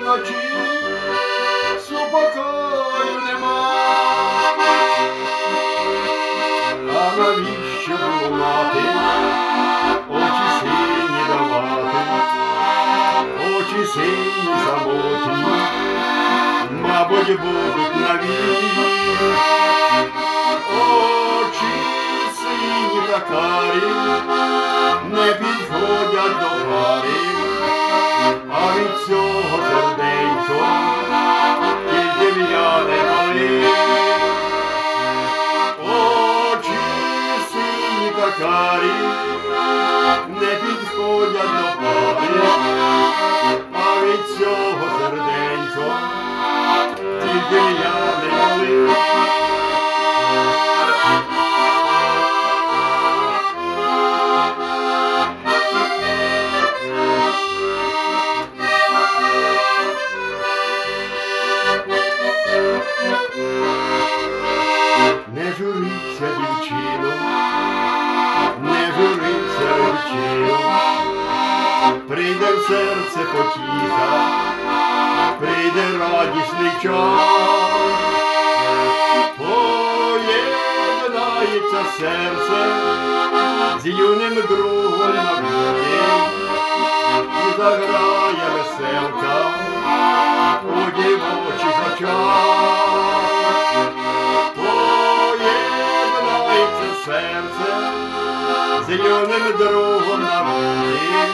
вночі, супокою нема. А навіщо мати, очі сині давати, очі сині замотні, мабуть, будуть навік. Очі сині та не підходять до сині карі не підходять до пари, а від цього серденько тільки в'яне болить. Не журиться, дівчино, не журиться, прийде в серце потіха, прийде радісний час, поєднається серце з юним другом на і заграє веселка серце з юним другом на воді